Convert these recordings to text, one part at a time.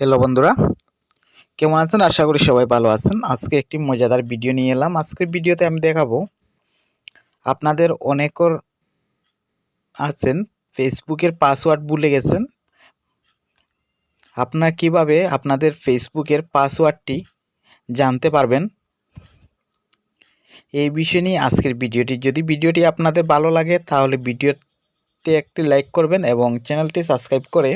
Hello বন্ধুরা, কেমন আছেন? আশা করি সবাই ভালো আছেন। আজকে একটি মজাদার ভিডিও নিয়ে এলাম। আজকের ভিডিওতে আমি দেখাবো, আপনাদের অনেকর আছেন ফেসবুকের পাসওয়ার্ড ভুলে গেছেন। আপনারা কীভাবে আপনাদের ফেসবুকের পাসওয়ার্ডটি জানতে পারবেন? এই বিষয় নিয়ে আজকের ভিডিওটি যদি ভিডিওটি আপনাদের ভালো লাগে, তাহলে ভিডিওতে একটি লাইক করবেন এবং চ্যানেলটি সাবস্ক্রাইব করে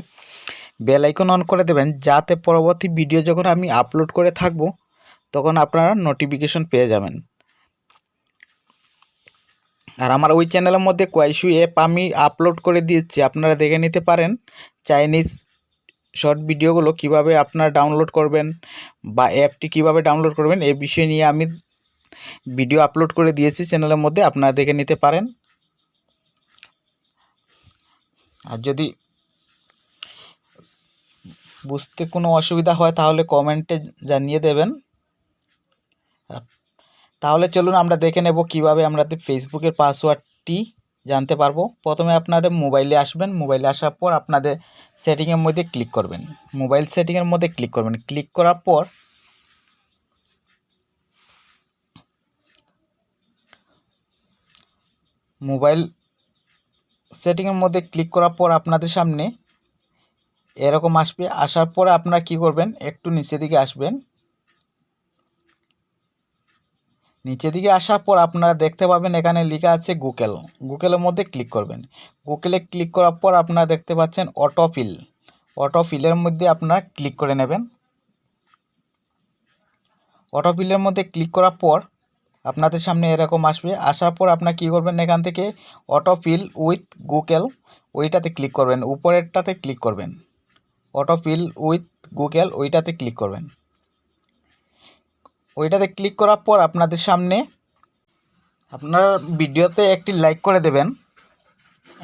বেল আইকন অন করে দেবেন, যাতে পরবর্তী ভিডিও যখন আমি আপলোড করে থাকব, তখন আপনারা নোটিফিকেশন পেয়ে যাবেন। আর আমার ওই চ্যানেলের মধ্যে কোয়াইশু অ্যাপ আমি আপলোড করে দিয়েছি, আপনারা দেখে নিতে পারেন চাইনিজ শর্ট ভিডিওগুলো কীভাবে আপনারা ডাউনলোড করবেন বা অ্যাপটি কীভাবে ডাউনলোড করবেন এই বিষয় নিয়ে আমি ভিডিও আপলোড করে দিয়েছি চ্যানেলের মধ্যে, আপনারা দেখে নিতে পারেন। আর যদি বুঝতে কোনো অসুবিধা হয় তাহলে কমেন্টে জানিয়ে দেবেন। তাহলে চলুন আমরা দেখে নেব কীভাবে আমরা ফেসবুকের পাসওয়ার্ডটি জানতে পারব। প্রথমে আপনাদের মোবাইলে আসবেন। মোবাইলে আসার পর আপনাদের সেটিংয়ের মধ্যে ক্লিক করবেন। মোবাইল সেটিংয়ের মধ্যে ক্লিক করবেন। ক্লিক করার পর মোবাইল সেটিংয়ের মধ্যে ক্লিক করার পর আপনাদের সামনে এরকম আসবে, আসার পরে আপনারা কি করবেন? একটু নিচে দিকে আসবেন। নিচে দিকে আসার পর আপনারা দেখতে পাবেন এখানে লেখা আছে গুগল গুগলের মধ্যে ক্লিক করবেন। গুগলে ক্লিক করার পর আপনারা দেখতে পাচ্ছেন অটোফিল অটোফিলের মধ্যে আপনারা ক্লিক করে নেবেন। অটোফিলের মধ্যে ক্লিক করার পর আপনাদের সামনে এরকম আসবে। আসার পর আপনারা কী করবেন এখান থেকে অটোফিল উইথ গুগল ওইটাতে ক্লিক করবেন। উপরেরটাতে ক্লিক করবেন। অটো ফিল উইথ গুগল ওইটাতে ক্লিক করবেন। ওইটাতে ক্লিক করার পর আপনাদের সামনে আপনার ভিডিওতে একটি লাইক করে দেবেন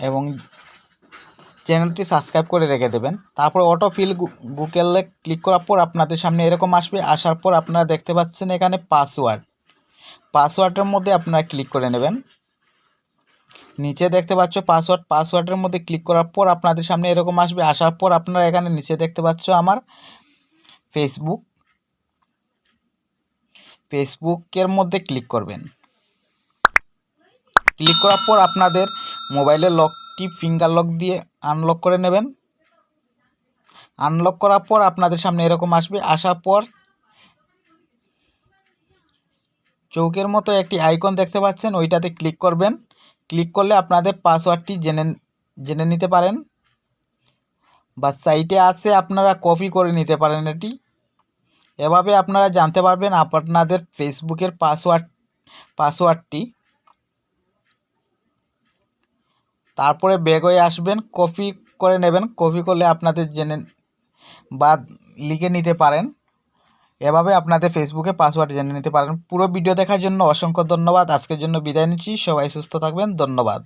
এবং চ্যানেলটি সাবস্ক্রাইব করে রেখে দেবেন। তারপর অটো ফিল গুগলে ক্লিক করার পর আপনাদের সামনে এরকম আসবে। আসার পর আপনারা দেখতে পাচ্ছেন এখানে পাসওয়ার্ড পাসওয়ার্ডের মধ্যে আপনারা ক্লিক করে নেবেন। নিচে দেখতে পাচ্ছ পাসওয়ার্ড পাসওয়ার্ডের মধ্যে ক্লিক করার পর আপনাদের সামনে এরকম আসবে। আসার পর আপনারা এখানে নিচে দেখতে পাচ্ছ আমার ফেসবুক ফেসবুকের মধ্যে ক্লিক করবেন। ক্লিক করার পর আপনাদের মোবাইলের লকটি ফিঙ্গার লক দিয়ে আনলক করে নেবেন। আনলক করার পর আপনাদের সামনে এরকম আসবে। আসার পর চৌকের মতো একটি আইকন দেখতে পাচ্ছেন, ওইটাতে ক্লিক করবেন। ক্লিক করলে আপনাদের পাসওয়ার্ডটি জেনে জেনে নিতে পারেন। বা সাইটে আছে আপনারা কপি করে নিতে পারেন এটি। এভাবে আপনারা জানতে পারবেন আপনাদের ফেসবুকের পাসওয়ার্ড, পাসওয়ার্ডটি। তারপরে ব্যাগ হয়ে আসবেন, কপি করে নেবেন, কপি করলে আপনাদের জেনে বা লিখে নিতে পারেন। এভাবে আপনাদের ফেসবুকে পাসওয়ার্ড জেনে নিতে পারেন। পুরো ভিডিও দেখার জন্য অসংখ্য ধন্যবাদ। আজকের জন্য বিদায় নিচ্ছি। সবাই সুস্থ থাকবেন। ধন্যবাদ।